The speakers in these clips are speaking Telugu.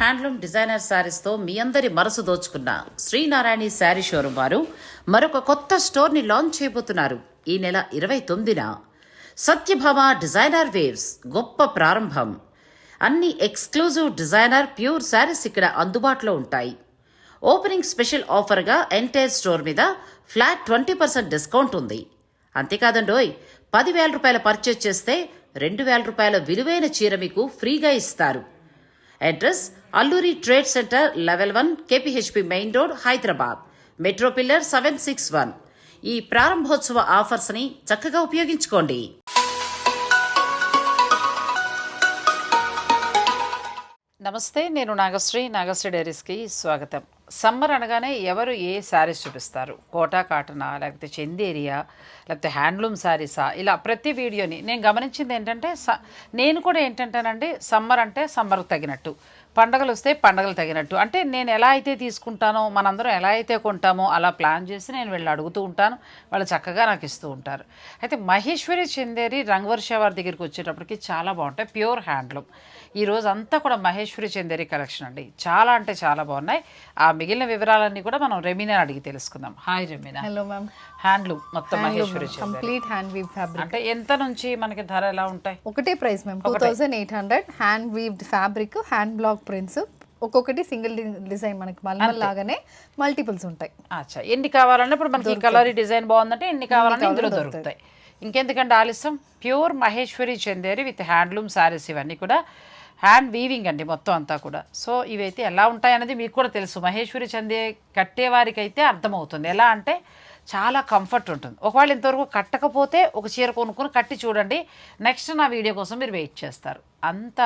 హ్యాండ్లూమ్ డిజైనర్ శారీస్తో మీ అందరి మనసు దోచుకున్న శ్రీనారాయణి శారీ షోరూమ్ వారు మరొక కొత్త స్టోర్ని లాంచ్ చేయబోతున్నారు. ఈ నెల ఇరవై తొమ్మిదిన సత్యభామ డిజైనర్ వేవ్స్ గొప్ప ప్రారంభం. అన్ని ఎక్స్క్లూజివ్ డిజైనర్ ప్యూర్ శారీస్ ఇక్కడ అందుబాటులో ఉంటాయి. ఓపెనింగ్ స్పెషల్ ఆఫర్గా ఎంటైర్ స్టోర్ మీద ఫ్లాట్ ట్వంటీ పర్సెంట్ డిస్కౌంట్ ఉంది. అంతేకాదండోయ్ పదివేల రూపాయల పర్చేజ్ చేస్తే రెండు వేల రూపాయల విలువైన చీర మీకు ఫ్రీగా ఇస్తారు. Address Alluri trade centre level one KPHB main road Hyderabad. Metro pillar seven six one. ఈ ప్రారంభోత్సవ ఆఫర్స్ని చక్కగా ఉపయోగించుకోండి. నమస్తే నేను నాగశ్రీ. నాగశ్రీ డైరీస్కి స్వాగతం. సమ్మర్ అనగానే ఎవరు ఏ శారీస్ చూపిస్తారు? కోటా కాటనా లేకపోతే చందేరియా లేకపోతే హ్యాండ్లూమ్ శారీసా? ఇలా ప్రతి వీడియోని నేను గమనించింది ఏంటంటే స నేను కూడా ఏంటంటేనండి సమ్మర్ అంటే సమ్మర్కి తగినట్టు. పండగలు వస్తే పండగలు తగినట్టు. అంటే నేను ఎలా అయితే తీసుకుంటానో మనందరం ఎలా అయితే కొంటామో అలా ప్లాన్ చేసి నేను వెళ్ళి అడుగుతూ ఉంటాను. వాళ్ళు చక్కగా నాకు ఇస్తూ ఉంటారు. అయితే మహేశ్వరి చందేరి రంగవర్ష వారి దగ్గరికి వచ్చేటప్పటికి చాలా బాగుంటాయి. Pure handloom. ఈ రోజు అంతా కూడా మహేశ్వరి చందేరి కలెక్షన్ అండి. చాలా అంటే చాలా బాగున్నాయి. ఆ మిగిలిన వివరాలన్నీ కూడా మనం రెమీనా అడిగి తెలుసుకుందాం. Hi Remina. Hello ma'am handloom మొత్తం Maheshwari complete hand weave fabric అంటే ఎంత నుంచి మనకి ధర ఎలా ఉంటాయి? ఒకటే price ma'am two thousand eight hundred hand weaved fabric hand block prints ఒక్కొక్కటి సింగిల్ డిజైన్ మనకి మల్మల్ లాగానే మల్టిపుల్స్ ఉంటాయి. అచ్చా ఎన్ని కావాలన్నా ఇప్పుడు మనకి కలర్ డిజైన్ బాగుందంటే ఎన్ని కావాలన్నా ఇందులో దొరుకుతాయి. ఇంకెందుకంటే ఆలస్యం pure Maheshwari Chanderi with handloom saris ఇవన్నీ కూడా హ్యాండ్ వీవింగ్ అండి మొత్తం అంతా కూడా. సో ఇవైతే ఎలా ఉంటాయనేది మీకు కూడా తెలుసు. మహేశ్వరి చందే కట్టేవారికి అయితే అర్థమవుతుంది. ఎలా అంటే చాలా కంఫర్ట్ ఉంటుంది. ఒకవేళ ఇంతవరకు కట్టకపోతే ఒక చీర కొనుక్కొని కట్టి చూడండి. నెక్స్ట్ నా వీడియో కోసం మీరు వెయిట్ చేస్తారు. అంత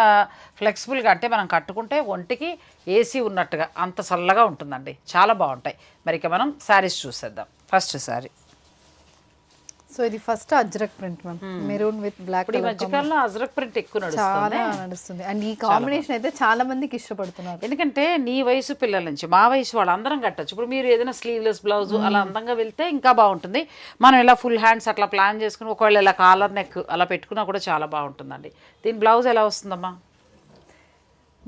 ఫ్లెక్సిబుల్గా అంటే మనం కట్టుకుంటే ఒంటికి ఏసీ ఉన్నట్టుగా అంత చల్లగా ఉంటుందండి. చాలా బాగుంటాయి. మరి ఇక మనం శారీస్ చూసేద్దాం. ఫస్ట్ శారీ సో ఇది first Ajrakh print ma'am. Maroon with black ఈ మధ్యకాలంలో అజరక్ ప్రింట్ ఎక్కువ నడుస్తుంది. చాలా నడుస్తుంది. అండ్ ఈ కాంబినేషన్ అయితే చాలా మందికి ఇష్టపడుతున్నారు. ఎందుకంటే నీ వయసు పిల్లల నుంచి మా వయసు వాళ్ళు అందరం కట్టచ్చు. ఇప్పుడు మీరు ఏదైనా స్లీవ్లెస్ బ్లౌజ్ అలా అందంగా వెళ్తే ఇంకా బాగుంటుంది. మనం ఇలా ఫుల్ హ్యాండ్స్ అట్లా ప్లాన్ చేసుకుని ఒకవేళ ఇలా కాలర్ నెక్ అలా పెట్టుకున్నా కూడా చాలా బాగుంటుందండి. దీని బ్లౌజ్ ఎలా వస్తుందమ్మా?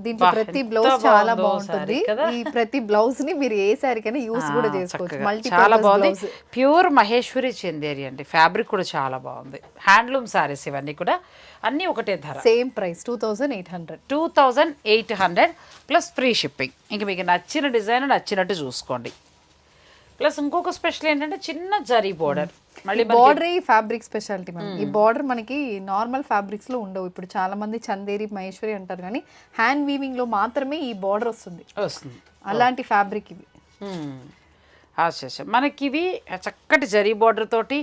దీంట్లో ప్రతి బ్లౌజ్ చాలా బాగుంటుంది? ఈ ప్రతి బ్లౌజ్ని మీరు ఏ సారీకైనా యూస్ కూడా చేసుకోవచ్చు. మల్టీ చాలా బాగుంది. ప్యూర్ మహేశ్వరి చందేరి అండి. ఫ్యాబ్రిక్ కూడా చాలా బాగుంది. హ్యాండ్లూమ్ సారీస్ ఇవన్నీ కూడా అన్నీ ఒకటే ధర. Same price two thousand eight hundred two thousand eight hundred plus free shipping ఇంక మీకు నచ్చిన డిజైన్ నచ్చినట్టు చూసుకోండి. ప్లస్ ఇంకొక స్పెషల్ ఏంటంటే చిన్న జరీ బోర్డర్ బార్డర్ ఈ ఫ్యాబ్రిక్ స్పెషాలిటీ మ్యామ్ ఈ బార్డర్ మనకి నార్మల్ ఫ్యాబ్రిక్స్లో ఉండవు. ఇప్పుడు చాలా మంది చందేరి మహేశ్వరి అంటారు కానీ హ్యాండ్ వీవింగ్లో మాత్రమే ఈ బార్డర్ వస్తుంది. వస్తుంది. అలాంటి ఫ్యాబ్రిక్ ఇవి. ఆశేష మనకి ఇవి చక్కటి జరీ బార్డర్ తోటి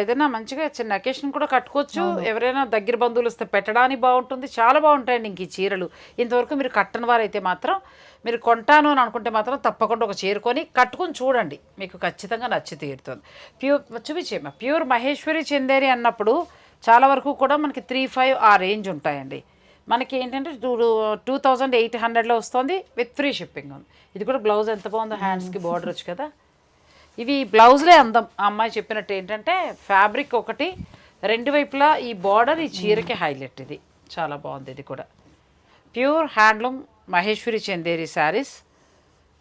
ఏదైనా మంచిగా చిన్న అకేషన్ కూడా కట్టుకోవచ్చు. ఎవరైనా దగ్గర బంధువులు వస్తే పెట్టడానికి బాగుంటుంది. చాలా బాగుంటాయండి ఇంక ఈ చీరలు. ఇంతవరకు మీరు కట్టని వారైతే మాత్రం మీరు కొంటాను అని అనుకుంటే మాత్రం తప్పకుండా ఒక చీర కొని కట్టుకొని చూడండి. మీకు ఖచ్చితంగా నచ్చి తీరుతుంది. ప్యూర్ చూపించేమ్మా ప్యూర్ మహేశ్వరి చందేరి అన్నప్పుడు చాలా వరకు కూడా మనకి త్రీ ఫైవ్ ఆ రేంజ్ ఉంటాయండి. మనకి ఏంటంటే టూ టూ థౌజండ్ ఎయిట్ హండ్రెడ్లో వస్తుంది విత్ ఫ్రీ షిప్పింగ్ ఉంది. ఇది కూడా బ్లౌజ్ ఎంత బాగుందో హ్యాండ్స్కి బార్డర్ వచ్చి కదా. ఇవి బ్లౌజ్లే అందం. ఆ అమ్మాయి చెప్పినట్టు ఏంటంటే ఫ్యాబ్రిక్ ఒకటి రెండు వైపులా ఈ బార్డర్ ఈ చీరకి హైలైట్ ఇది. చాలా బాగుంది ఇది కూడా. Pure handloom Maheshwari Chanderi saris.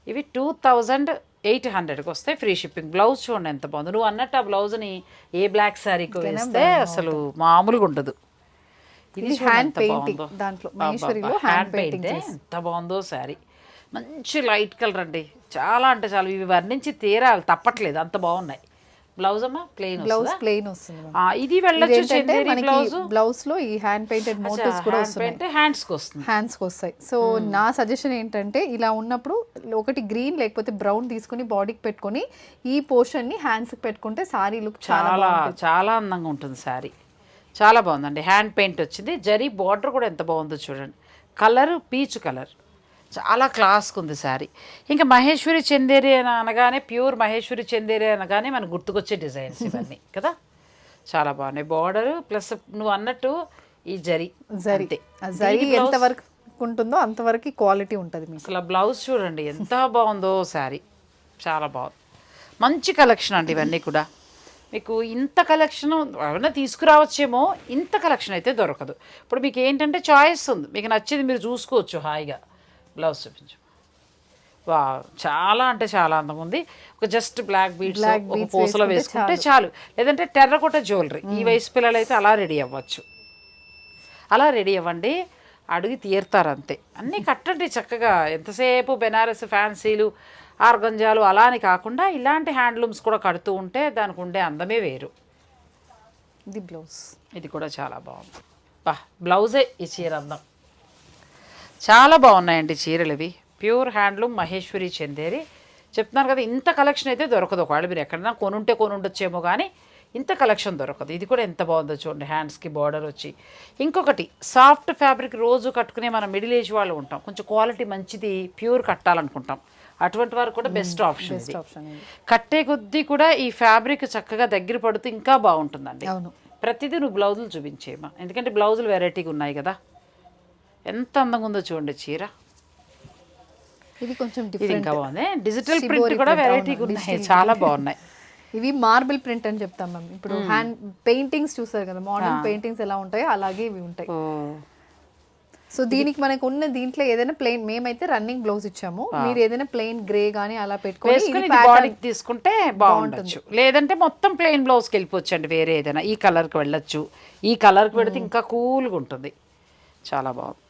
ఇవి టూ థౌజండ్ ఎయిట్ హండ్రెడ్కి వస్తాయి ఫ్రీ షిప్పింగ్. బ్లౌజ్ చూడండి ఎంత బాగుంది. నువ్వు అన్నట్టు ఆ బ్లౌజ్ని ఏ బ్లాక్ శారీకి వేస్తే అసలు మామూలుగా ఉండదు. ఇది painting బాగుందో. దాంట్లో మహేశ్వరిలో ఏ? చేసి. ఎంత బాగుందో శారీ. మంచి లైట్ కలర్ అండి. చాలా అంటే చాలా. ఇవి వర్ణించి తీరాలి. తప్పట్లేదు. అంత బాగున్నాయి. బ్లౌజ్ అమ్మా? ప్లెయిన్ బ్లౌజ్ ప్లెయిన్ వస్తుంది ఇది వెళ్ళొచ్చు. చందేరి బ్లౌజ్ బ్లౌజ్లో ఈ హ్యాండ్ పెయింటెడ్ మోటివ్స్ కూడా వస్తున్నాయి. హ్యాండ్స్కి వస్తుంది. హ్యాండ్స్కి వస్తాయి. సో నా సజెషన్ ఏంటంటే ఇలా ఉన్నప్పుడు ఒకటి గ్రీన్ లేకపోతే బ్రౌన్ తీసుకుని బాడీకి పెట్టుకొని ఈ పోర్షన్ని హ్యాండ్స్కి పెట్టుకుంటే సారీ లుక్ చాలా చాలా చాలా అందంగా ఉంటుంది శారీ చాలా బాగుందండి. హ్యాండ్ పెయింట్ వచ్చింది. జరీ బార్డర్ కూడా ఎంత బాగుందో చూడండి. కలర్ పీచ్ కలర్ చాలా క్లాస్గా ఉంది శారీ. ఇంకా మహేశ్వరి చందేరి అని అనగానే ప్యూర్ మహేశ్వరి చందేరి అనగానే మనకు గుర్తుకొచ్చే డిజైన్స్ ఇవన్నీ కదా? చాలా బాగున్నాయి. బార్డర్ ప్లస్ నువ్వు అన్నట్టు ఈ జరీ జరీ. జరీ దీని blouse- ఎంత వరకు ఉంటుందో అంతవరకు క్వాలిటీ ఉంటుంది మీకు. అసలు బ్లౌజ్ చూడండి ఎంత బాగుందో శారీ. చాలా బాగుంది. మంచి కలెక్షన్ అండి ఇవన్నీ కూడా. మీకు ఇంత కలెక్షన్ ఏమైనా తీసుకురావచ్చేమో ఇంత కలెక్షన్ అయితే దొరకదు. ఇప్పుడు మీకు ఏంటంటే చాయిస్ ఉంది. మీకు నచ్చింది మీరు చూసుకోవచ్చు హాయిగా. బ్లౌజ్ చూపించు. వా చాలా అంటే చాలా అందంగా ఉంది ఒక జస్ట్ బ్లాక్ బీడ్స్ Black ఒక పూసలో వేసుకుంటే వేసుకుంటే చాలు. లేదంటే టెర్రకోట జ్యువెలరీ ఈ వయసు పిల్లలు అయితే అలా రెడీ అవ్వచ్చు. అలా రెడీ అవ్వండి అడిగి తీరుతారు అంతే. అన్నీ కట్టండి చక్కగా. ఎంతసేపు బెనారస్ ఫ్యాన్సీలు ఆర్గంజాలు అలా అని కాకుండా ఇలాంటి హ్యాండ్లూమ్స్ కూడా కడుతూ ఉంటే దానికి ఉండే అందమే వేరు. ఇది బ్లౌజ్. ఇది కూడా చాలా బాగుంది. బా బ్లౌజే ఈ చీర అందం. చాలా బాగున్నాయండి చీరలు ఇవి ప్యూర్ హ్యాండ్లూమ్ మహేశ్వరి చందేరి. చెప్తున్నాను కదా ఇంత కలెక్షన్ అయితే దొరకదు. ఒకవేళ మీరు ఎక్కడైనా కొనుంటే కొనుండొచ్చేమో కానీ ఇంత కలెక్షన్ దొరకదు. ఇది కూడా ఎంత బాగుందో చూడండి హ్యాండ్స్కి బార్డర్ వచ్చి. ఇంకొకటి సాఫ్ట్ ఫ్యాబ్రిక్ రోజు కట్టుకునే మన మిడిల్ ఏజ్ వాళ్ళు ఉంటాం. కొంచెం క్వాలిటీ మంచిది ప్యూర్ కట్టాలనుకుంటాం. అటువంటి వారు కూడా బెస్ట్ ఆప్షన్ ఇది. ఆప్షన్ కట్టే కొద్దీ కూడా ఈ ఫ్యాబ్రిక్ చక్కగా దగ్గర పడుతూ ఇంకా బాగుంటుందండి. అవును. ప్రతిదీ నువ్వు బ్లౌజులు చూపించేయమ్మా ఎందుకంటే బ్లౌజులు వెరైటీగా ఉన్నాయి కదా. ఎంత అందంగా ఉందో చూడండి చీర. ఇది కొంచెం ఇది ఇంకా బాగుంది. డిజిటల్ ప్రింట్ కూడా వెరైటీగా ఉన్నాయి. చాలా బాగున్నాయి. ఇవి మార్బుల్ ప్రింట్ అని చెప్తాం మ్యామ్ ఇప్పుడు హ్యాండ్ పెయింటింగ్స్ చూస్తారు కదా మోడర్న్ పెయింటింగ్స్ ఎలా ఉంటాయో అలాగే ఇవి ఉంటాయి. సో దీనికి మనకు ఉన్న దీంట్లో ఏదైనా ప్లెయిన్ మేమైతే రన్నింగ్ బ్లౌజ్ ఇచ్చాము. మీరు ఏదైనా ప్లెయిన్ గ్రే గానీ అలా పెట్టుకొని బాడీకి తీసుకుంటే బాగుండొచ్చు. లేదంటే మొత్తం ప్లెయిన్ బ్లౌజ్కి వెళ్ళిపోవచ్చు అండి వేరే ఏదైనా. ఈ కలర్కి వెళ్ళొచ్చు. ఈ కలర్కి పెడితే ఇంకా కూల్గా ఉంటుంది. చాలా బాగుంది.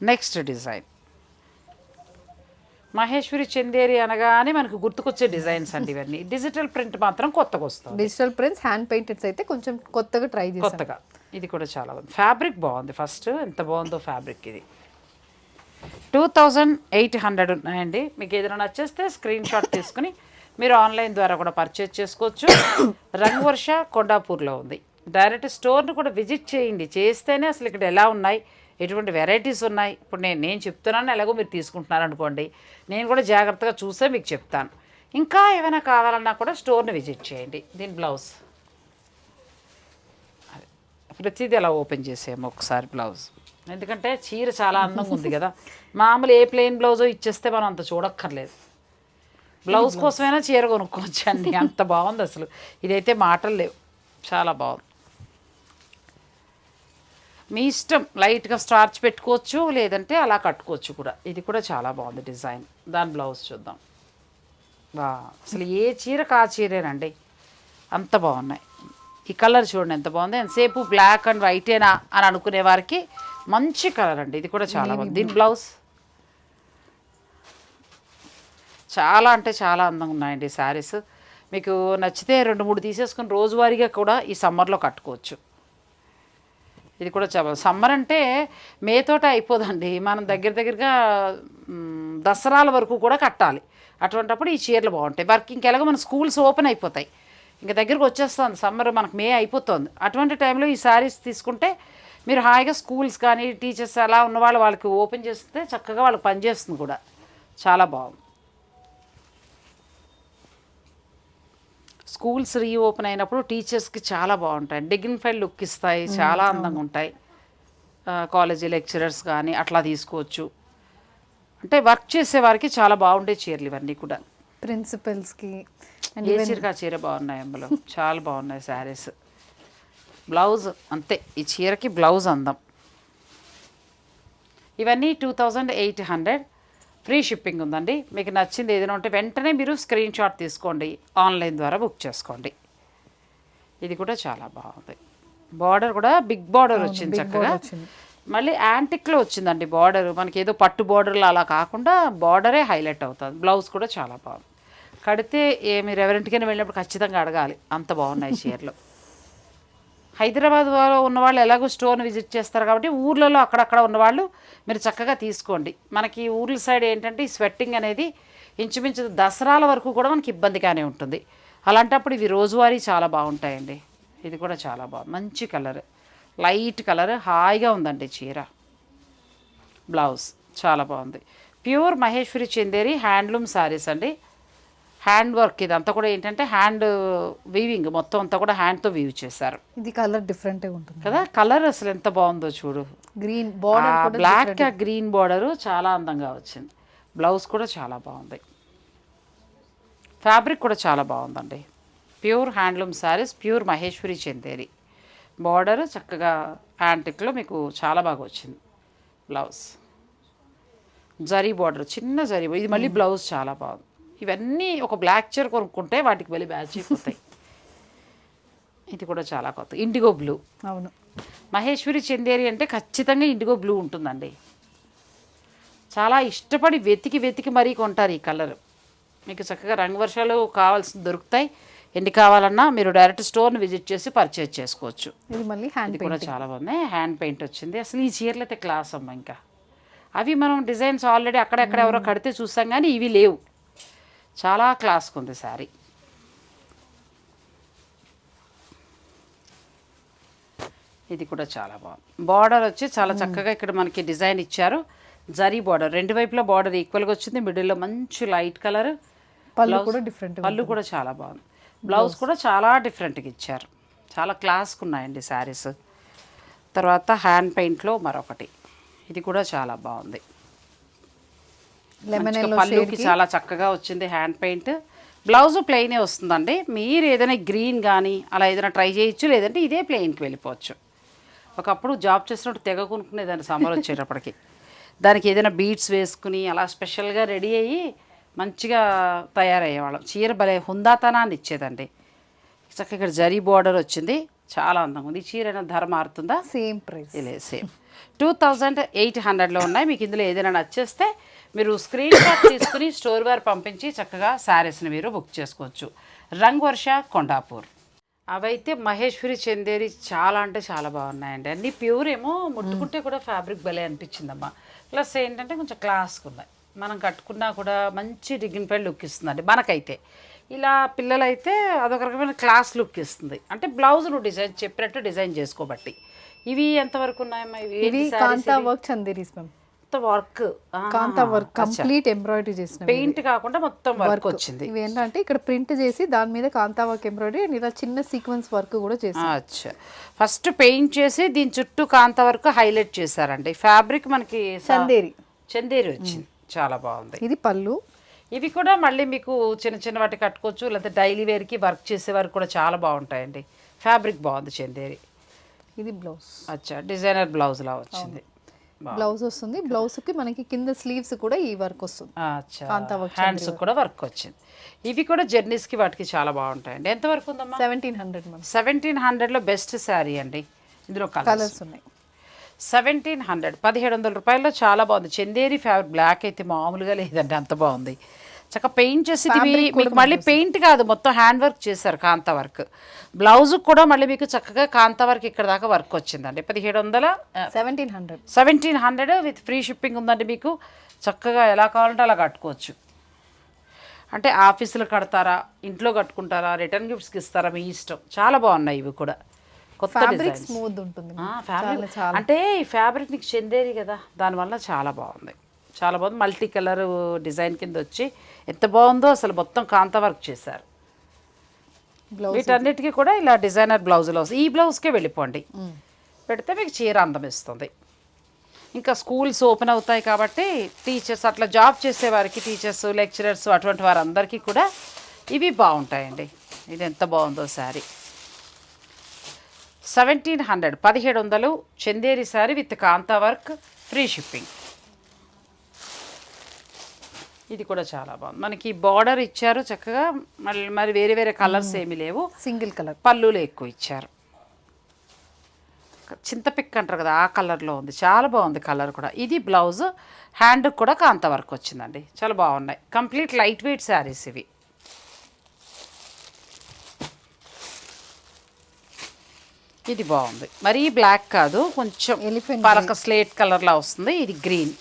Next design. మహేశ్వరి చందేరి అనగానే మనకు గుర్తుకొచ్చే డిజైన్స్ అండి ఇవన్నీ. డిజిటల్ ప్రింట్ మాత్రం కొత్తగా వస్తుంది. డిజిటల్ ప్రింట్స్ హ్యాండ్ పెయింటెడ్స్ అయితే కొంచెం కొత్తగా ట్రై చేసాం కొత్తగా. ఇది కూడా చాలా బాగుంది. ఫ్యాబ్రిక్ బాగుంది ఫస్ట్. ఎంత బాగుందో ఫ్యాబ్రిక్ ఇది. టూ థౌజండ్ ఎయిట్ హండ్రెడ్ ఉన్నాయండి. మీకు ఏదైనా నచ్చేస్తే స్క్రీన్ షాట్ తీసుకుని మీరు ఆన్లైన్ ద్వారా కూడా పర్చేజ్ చేసుకోవచ్చు. రంగవర్ష కొండాపూర్లో ఉంది. డైరెక్ట్ స్టోర్ని కూడా విజిట్ చేయండి. చేస్తేనే అసలు ఇక్కడ ఎలా ఉన్నాయి? ఎటువంటి వెరైటీస్ ఉన్నాయి. ఇప్పుడు నేను నేను చెప్తున్నాను ఎలాగో మీరు తీసుకుంటున్నారు అనుకోండి. నేను కూడా జాగ్రత్తగా చూసే మీకు చెప్తాను. ఇంకా ఏమైనా కావాలన్నా కూడా స్టోర్ని విజిట్ చేయండి. దీని బ్లౌజ్. ప్రతిదీ అలా ఓపెన్ చేసేమో ఒకసారి బ్లౌజ్. ఎందుకంటే చీర చాలా అందంగా ఉంది కదా. మామూలు ఏ ప్లెయిన్ బ్లౌజో ఇచ్చేస్తే మనం అంత చూడక్కర్లేదు. బ్లౌజ్ కోసమైనా చీర కొనుక్కోవచ్చు అండి అంత బాగుంది అసలు. ఇదైతే మాటలు లేవు. చాలా బాగుంది. మీ ఇష్టం. లైట్గా స్టార్చ్ పెట్టుకోవచ్చు లేదంటే అలా కట్టుకోవచ్చు కూడా. ఇది కూడా చాలా బాగుంది డిజైన్. దాని బ్లౌజ్ చూద్దాం. వా అసలు ఏ చీర కా చీరేనండి? అంత బాగున్నాయి. ఈ కలర్ చూడండి ఎంత బాగుంది. ఎంతసేపు బ్లాక్ అండ్ వైటేనా అని అనుకునే వారికి మంచి కలర్ అండి. ఇది కూడా చాలా బాగుంది. దీని బ్లౌజ్? చాలా అంటే చాలా అందంగా ఉన్నాయండి శారీస్. మీకు నచ్చితే రెండు మూడు తీసేసుకుని రోజువారీగా కూడా ఈ సమ్మర్లో కట్టుకోవచ్చు. ఇది కూడా చాలా సమ్మర్ అంటే మే తోట అయిపోదండి. మనం దగ్గర దగ్గరగా దసరాల వరకు కూడా కట్టాలి. అటువంటప్పుడు ఈ చీరలు బాగుంటాయి. వర్క్ ఇంకెలాగో మన స్కూల్స్ ఓపెన్ అయిపోతాయి. ఇంకా దగ్గరకు వచ్చేస్తుంది సమ్మర్ మనకు మే అయిపోతుంది. అటువంటి టైంలో ఈ శారీస్ తీసుకుంటే మీరు హాయిగా స్కూల్స్ కానీ టీచర్స్ అలా ఉన్నవాళ్ళు వాళ్ళకి ఓపెన్ చేస్తే చక్కగా వాళ్ళకి పనిచేస్తుంది కూడా. చాలా బాగుంది. స్కూల్స్ రీఓపెన్ అయినప్పుడు టీచర్స్కి చాలా బాగుంటాయి. డిగ్నిఫైడ్ లుక్ ఇస్తాయి చాలా అందంగా ఉంటాయి. కాలేజీ లెక్చరర్స్ కానీ అట్లా తీసుకోవచ్చు. అంటే వర్క్ చేసే వారికి చాలా బాగుండే చీరలు ఇవన్నీ కూడా. ప్రిన్సిపల్స్కి ఏ చీరకి ఆ చీర బాగున్నాయి అందులో? చాలా బాగున్నాయి శారీస్. బ్లౌజ్ అంతే ఈ చీరకి బ్లౌజ్ అందం. ఇవన్నీ two thousand eight hundred. Free shipping ఉందండి. మీకు నచ్చింది ఏదైనా ఉంటే వెంటనే మీరు స్క్రీన్ షాట్ తీసుకోండి. ఆన్లైన్ ద్వారా బుక్ చేసుకోండి. ఇది కూడా చాలా బాగుంది. బార్డర్ కూడా బిగ్ బార్డర్ వచ్చింది చక్కగా. మళ్ళీ యాంటిక్లో వచ్చిందండి బార్డర్. మనకి ఏదో పట్టు బార్డర్లు అలా కాకుండా బార్డరే హైలైట్ అవుతుంది. బ్లౌజ్ కూడా చాలా బాగుంది. కడితే ఏ మీరు ఎవరింటికైనా వెళ్ళినప్పుడు ఖచ్చితంగా అడగాలి. అంత బాగున్నాయి చీరలు. హైదరాబాద్లో ఉన్నవాళ్ళు ఎలాగో స్టోర్ని విజిట్ చేస్తారు కాబట్టి ఊర్లలో అక్కడక్కడ ఉన్నవాళ్ళు మీరు చక్కగా తీసుకోండి. మనకి ఊర్ల సైడ్ ఏంటంటే ఈ స్వెట్టింగ్ అనేది ఇంచుమించు దసరాల వరకు కూడా మనకి ఇబ్బందిగానే ఉంటుంది. అలాంటప్పుడు ఇవి రోజువారీ చాలా బాగుంటాయండి. ఇది కూడా చాలా బాగుంది మంచి కలర్. లైట్ కలర్ హాయిగా ఉందండి చీర. బ్లౌజ్ చాలా బాగుంది. ప్యూర్ మహేశ్వరి చెందేరి హ్యాండ్లూమ్ శారీస్ అండి. హ్యాండ్ వర్క్ ఇదంతా కూడా ఏంటంటే హ్యాండ్ వీవింగ్ మొత్తం అంతా కూడా హ్యాండ్తో వీవ్ చేశారు. ఇది కలర్ డిఫరెంట్ ఉంటుంది. కదా? కలర్ అసలు ఎంత బాగుందో చూడు. Green border black green border చాలా అందంగా వచ్చింది. బ్లౌజ్ కూడా చాలా బాగుంది. ఫ్యాబ్రిక్ కూడా చాలా బాగుందండి. Pure handloom saris pure Maheshwari Chanderi border చక్కగా యాంటిక్లో మీకు చాలా బాగా వచ్చింది. బ్లౌజ్ జరీ బార్డర్ చిన్న జరీ ఇది మళ్ళీ బ్లౌజ్ చాలా బాగుంది. ఇవన్నీ ఒక బ్లాక్ చీర కొనుక్కుంటే వాటికి వెళ్ళి బ్యాచ్ అయిపోతాయి. ఇది కూడా చాలా కొత్త. ఇండిగో బ్లూ అవును. మహేశ్వరి చందేరి అంటే ఖచ్చితంగా ఇండిగో బ్లూ ఉంటుందండి. చాలా ఇష్టపడి వెతికి వెతికి మరీ కొంటారు ఈ కలర్. మీకు చక్కగా రంగు వర్షాలు కావాల్సిన దొరుకుతాయి. ఎన్ని కావాలన్నా మీరు డైరెక్ట్ స్టోర్ని విజిట్ చేసి పర్చేజ్ చేసుకోవచ్చు. ఇది మళ్ళీ హ్యాండ్ కూడా చాలా బాగుంది. హ్యాండ్ పెయింట్ వచ్చింది. అసలు ఈ చీరలు అయితే క్లాస్ అమ్మ ఇంకా. అవి మనం డిజైన్స్ ఆల్రెడీ అక్కడెక్కడ ఎవరో కడితే చూస్తాం కానీ ఇవి లేవు. చాలా క్లాస్గా ఉంది శారీ. ఇది కూడా చాలా బాగుంది. బార్డర్ వచ్చి చాలా చక్కగా ఇక్కడ మనకి డిజైన్ ఇచ్చారు. జరీ బార్డర్. రెండు వైపులా బార్డర్ ఈక్వల్గా వచ్చింది. మిడిల్లో మంచి లైట్ కలర్. పళ్ళు కూడా డిఫరెంట్ పళ్ళు కూడా చాలా బాగుంది. బ్లౌజ్ కూడా చాలా డిఫరెంట్గా ఇచ్చారు. చాలా క్లాస్గా ఉన్నాయండి శారీస్. తర్వాత హ్యాండ్ పెయింట్లో మరొకటి. ఇది కూడా చాలా బాగుంది. లెమన్ పళ్ళుకి చాలా చక్కగా వచ్చింది హ్యాండ్ పెయింట్ బ్లౌజ్ ప్లెయినే వస్తుందండి. మీరు ఏదైనా గ్రీన్ కానీ అలా ఏదైనా ట్రై చేయొచ్చు లేదంటే ఇదే ప్లెయిన్కి వెళ్ళిపోవచ్చు. ఒకప్పుడు జాబ్ చేసినప్పుడు తెగ కొనుక్కునేదాన్ని సమ్మర్ వచ్చేటప్పటికి. దానికి ఏదైనా బీట్స్ వేసుకుని అలా స్పెషల్గా రెడీ అయ్యి మంచిగా తయారయ్యేవాళ్ళం. చీర భలే హుందాతనాన్ని ఇచ్చేదండి. చక్కగా ఇక్కడ జరీ బార్డర్ వచ్చింది. చాలా అందంగా ఉంది. ఈ చీర అయినా ధర మారుతుందా? సేమ్ ప్రైస్ ఇలా సేమ్ టూ థౌజండ్ ఎయిట్ హండ్రెడ్లో ఉన్నాయి. మీకు ఇందులో ఏదైనా నచ్చేస్తే మీరు స్క్రీన్ షాట్ తీసుకుని స్టోర్ వారు పంపించి చక్కగా శారీస్ని మీరు బుక్ చేసుకోవచ్చు. రంగ్ వర్ష కొండాపూర్. అవైతే మహేశ్వరి చందేరి చాలా అంటే చాలా బాగున్నాయండి. అన్ని ప్యూర్ ఏమో ముట్టుకుంటే కూడా ఫ్యాబ్రిక్ భలే అనిపించిందమ్మా. ప్లస్ ఏంటంటే కొంచెం క్లాస్గా ఉన్నాయి. మనం కట్టుకున్నా కూడా మంచి డిగ్నిఫైడ్ లుక్ ఇస్తుందండి మనకైతే. ఇలా పిల్లలైతే అదొక రకమైన క్లాస్ లుక్ ఇస్తుంది. అంటే బ్లౌజ్ నువ్వు డిజైన్ చెప్పినట్టు డిజైన్ చేసుకోబట్టి. ఇవి ఎంతవరకు ఉన్నాయమ్మా? ఇవి ఇవి kantha work Chanderis ma'am. Work. Kantha work complete embroidery చేసిన పెయింట్ కాకుండా మొత్తం వర్క్ వచ్చింది. ఇవి ఏంటంటే ఇక్కడ ప్రింట్ చేసి దాని మీద కాంతా వర్క్ ఎంబ్రాయిడరీ అండ్ ఇలా చిన్న సీక్వెన్స్ వర్క్ కూడా చేసి అచ్చా. ఫస్ట్ పెయింట్ చేసి దీని చుట్టూ కాంత వరకు హైలైట్ చేశారండి. ఫ్యాబ్రిక్ మనకి చందేరి. చందేరి వచ్చింది. చాలా బాగుంది. ఇది పళ్ళు. ఇవి కూడా మళ్ళీ మీకు చిన్న చిన్న వాటి కట్టుకోవచ్చు లేకపోతే డైలీ వేర్కి వర్క్ చేసే వారికి కూడా చాలా బాగుంటాయండి. ఫ్యాబ్రిక్ బాగుంది చందేరి. ఇది బ్లౌజ్. అచ్చా. డిజైనర్ బ్లౌజ్లా వచ్చింది. బ్లౌజ్ వస్తుంది. బ్లౌజ్కి మనకి కింద స్లీవ్స్ కూడా ఈ వర్క్ వస్తుంది హ్యాండ్స్ కూడా వర్క్ వచ్చింది. ఇవి కూడా జర్నీస్కి వాటికి చాలా బాగుంటాయండి. ఎంత వరకు ఉందమ్మా? సెవెంటీన్ హండ్రెడ్ సెవెంటీన్ హండ్రెడ్లో బెస్ట్ శారీ అండి. ఇందులో కలర్స్ ఉన్నాయి. సెవెంటీన్ హండ్రెడ్ పదిహేడు వందల రూపాయల్లో చాలా బాగుంది. చందేరి ఫ్యాబ్రిక్ బ్లాక్ అయితే మామూలుగా లేదండి అంత బాగుంది. చక్కగా పెయింట్ చేసి మీకు మళ్ళీ పెయింట్ కాదు మొత్తం హ్యాండ్ వర్క్ చేశారు కాంతా వర్క్. బ్లౌజ్ కూడా మళ్ళీ మీకు చక్కగా కాంతా వర్క్ ఇక్కడ దాకా వర్క్ వచ్చిందండి. పదిహేడు వందల seventeen hundred seventeen hundred with free shipping ఉందండి మీకు. చక్కగా ఎలా కావాలంటే అలా కట్టుకోవచ్చు. అంటే ఆఫీసులో కడతారా ఇంట్లో కట్టుకుంటారా రిటర్న్ గిఫ్ట్స్కి ఇస్తారా మీ ఇష్టం. చాలా బాగున్నాయి ఇవి కూడా. కొత్త ఫ్యాబ్రిక్ స్మూత్ ఉంటుంది. ఫ్యాబ్రిక్ అంటే ఈ ఫ్యాబ్రిక్ నీకు చెందేది కదా దానివల్ల చాలా బాగుంది. చాలా బాగుంది. మల్టీ కలర్ డిజైన్ కింద వచ్చి ఎంత బాగుందో అసలు మొత్తం కాంత వర్క్ చేశారు. వీటన్నిటికీ కూడా ఇలా డిజైనర్ బ్లౌజులు ఈ బ్లౌజ్కే వెళ్ళిపోండి. పెడితే మీకు చీర అందం ఇస్తుంది ఇంకా స్కూల్స్ ఓపెన్ అవుతాయి కాబట్టి టీచర్స్ అట్లా జాబ్ చేసే వారికి టీచర్స్ లెక్చరర్స్ అటువంటి వారందరికీ కూడా ఇవి బాగుంటాయండి. ఇది ఎంత బాగుందో శారీ. సెవెంటీన్ హండ్రెడ్ పదిహేడు వందలు Chanderi sari with kantha work free shipping. ఇది కూడా చాలా బాగుంది. మనకి బార్డర్ ఇచ్చారు చక్కగా మళ్ళీ మరి వేరే వేరే కలర్స్ ఏమీ లేవు. Single colour. పళ్ళులు ఎక్కువ ఇచ్చారు. చింతపిక్ అంటారు కదా ఆ కలర్లో ఉంది. చాలా బాగుంది కలర్ కూడా. ఇది బ్లౌజ్ హ్యాండ్ కూడా కాంత వర్క్ వచ్చిందండి. చాలా బాగున్నాయి. కంప్లీట్ లైట్ వెయిట్ శారీస్ ఇవి. ఇది బాగుంది. మరీ బ్లాక్ కాదు కొంచెం పలక స్లేట్ కలర్లా వస్తుంది. ఇది గ్రీన్.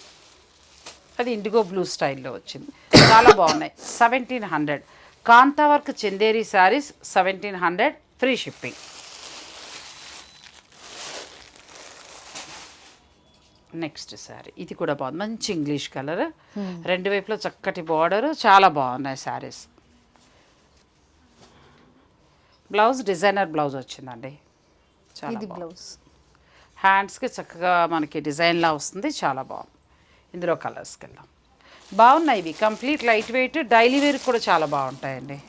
అది ఇండిగో బ్లూ స్టైల్లో వచ్చింది. చాలా బాగున్నాయి. Seventeen hundred kantha work Chanderi saris seventeen hundred free shipping next sari ఇది కూడా బాగుంది. మంచి ఇంగ్లీష్ కలర్ రెండు వైపులో చక్కటి బార్డర్ చాలా బాగున్నాయి శారీస్ బ్లౌజ్ డిజైనర్ బ్లౌజ్ వచ్చిందండి. చాలా. బ్లౌజ్ హ్యాండ్స్కి చక్కగా మనకి డిజైన్లా వస్తుంది. చాలా బాగుంది. ఇందులో కలర్స్కి వెళ్దాం. బాగున్నాయి ఇవి. Complete lightweight daily wear కూడా చాలా బాగుంటాయండి.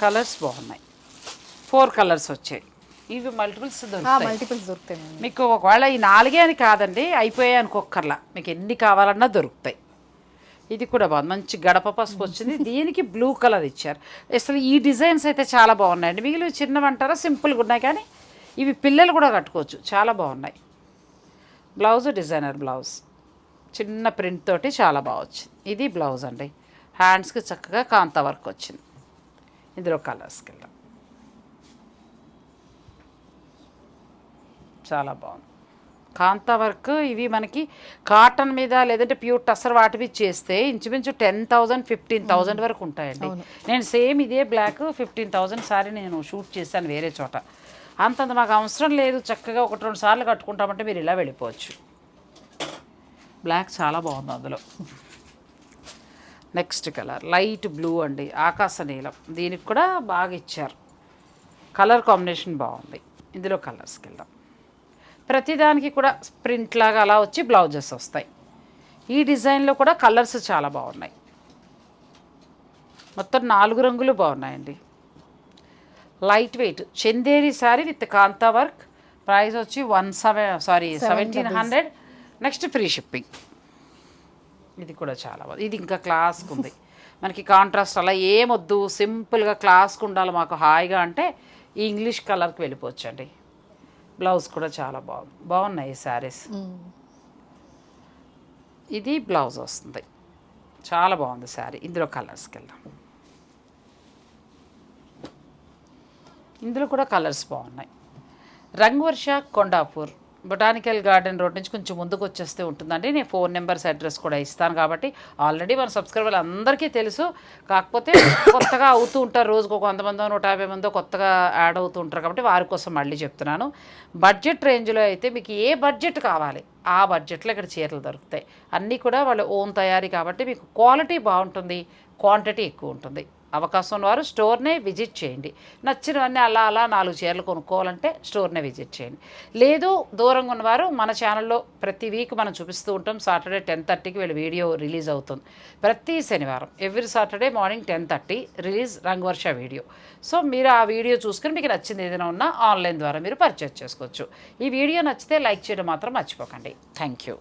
కలర్స్ బాగున్నాయి. ఫోర్ కలర్స్ వచ్చాయి. ఇవి మల్టిపుల్స్ మల్టిపుల్స్ దొరుకుతాయి. మీకు ఒకవేళ ఈ నాలుగే అని కాదండి అయిపోయాయి అనుకోకర్లా మీకు ఎన్ని కావాలన్నా దొరుకుతాయి. ఇది కూడా బాగుంది. మంచి గడప పసుపు వచ్చింది. దీనికి బ్లూ కలర్ ఇచ్చారు. అసలు ఈ డిజైన్స్ అయితే చాలా బాగున్నాయండి. మిగిలిన చిన్నవి అంటారా సింపుల్గా ఉన్నాయి కానీ ఇవి పిల్లలు కూడా కట్టుకోవచ్చు. చాలా బాగున్నాయి. Blouse designer blouse. చిన్న ప్రింట్ తోటి చాలా బాగా వచ్చింది. ఇది బ్లౌజ్ అండి. హ్యాండ్స్కి చక్కగా కాంతా వర్క్ వచ్చింది. ఇందులో కలర్స్కి వెళ్దాం. చాలా బాగుంది. కాంతా వర్క్ ఇవి మనకి కాటన్ మీద లేదంటే ప్యూర్ టసర్ వాటి మీద చేస్తే ఇంచుమించు టెన్ థౌజండ్ ఫిఫ్టీన్ థౌజండ్ వరకు ఉంటాయండి. నేను సేమ్ ఇదే బ్లాక్ ఫిఫ్టీన్ థౌజండ్ సారీ నేను షూట్ చేశాను వేరే చోట. అంతంత మాకు అవసరం లేదు చక్కగా ఒకటి రెండు సార్లు కట్టుకుంటామంటే మీరు ఇలా వెళ్ళిపోవచ్చు. బ్లాక్ చాలా బాగుంది అందులో. నెక్స్ట్ కలర్ లైట్ బ్లూ అండి ఆకాశ నీలం. దీనికి కూడా బాగా ఇచ్చారు. కలర్ కాంబినేషన్ బాగుంది. ఇందులో కలర్స్కి వెళ్దాం. ప్రతిదానికి కూడా ప్రింట్ లాగా అలా వచ్చి బ్లౌజెస్ వస్తాయి. ఈ డిజైన్లో కూడా కలర్స్ చాలా బాగున్నాయి. మొత్తం నాలుగు రంగులు బాగున్నాయండి. Lightweight. Chanderi sari with kantha work. Price వచ్చి one seven sorry seventeen hundred. Next free shipping. ఇది కూడా చాలా బాగుంది. ఇది ఇంకా క్లాస్కి ఉంది. మనకి కాంట్రాస్ట్ అలా ఏమొద్దు సింపుల్గా క్లాస్కి ఉండాలి మాకు హాయిగా అంటే ఈ ఇంగ్లీష్ కలర్కి వెళ్ళిపోవచ్చండి. బ్లౌజ్ కూడా చాలా బాగుంది. బాగున్నాయి ఈ శారీస్ ఇది బ్లౌజ్ వస్తుంది. చాలా బాగుంది శారీ ఇందులో కలర్స్కి వెళ్దాం. ఇందులో కూడా కలర్స్ బాగున్నాయి. Rangvarsha Kondapur botanical garden road నుంచి కొంచెం ముందుకు వచ్చేస్తే ఉంటుందండి. నేను ఫోన్ నెంబర్స్ అడ్రస్ కూడా ఇస్తాను కాబట్టి ఆల్రెడీ మన సబ్స్క్రైబర్లు అందరికీ తెలుసు. కాకపోతే కొత్తగా అవుతూ ఉంటారు రోజుకు కొంతమందో వంద నూట యాభై మందో కొత్తగా యాడ్ అవుతూ ఉంటారు కాబట్టి వారి కోసం మళ్ళీ చెప్తున్నాను. బడ్జెట్ రేంజ్లో అయితే మీకు ఏ బడ్జెట్ కావాలి ఆ బడ్జెట్లో ఇక్కడ చీరలు దొరుకుతాయి. అన్నీ కూడా వాళ్ళు ఓన్ తయారీ కాబట్టి మీకు క్వాలిటీ బాగుంటుంది క్వాంటిటీ ఎక్కువ ఉంటుంది. అవకాశం ఉన్నవారు స్టోర్నే విజిట్ చేయండి. నచ్చినవన్నీ అలా అలా నాలుగు చీరలు కొనుక్కోవాలంటే స్టోర్నే విజిట్ చేయండి. లేదు దూరంగా ఉన్నవారు మన ఛానల్లో ప్రతి వీక్ మనం చూపిస్తూ ఉంటాం. సాటర్డే టెన్ థర్టీకి వీళ్ళ వీడియో రిలీజ్ అవుతుంది. ప్రతి శనివారం every Saturday morning ten thirty release Rangavarsha video. So మీరు ఆ వీడియో చూసుకుని మీకు నచ్చింది ఏదైనా ఉన్నా ఆన్లైన్ ద్వారా మీరు పర్చేస్ చేసుకోవచ్చు. ఈ వీడియో నచ్చితే లైక్ చేయడం మాత్రం మర్చిపోకండి. Thank you.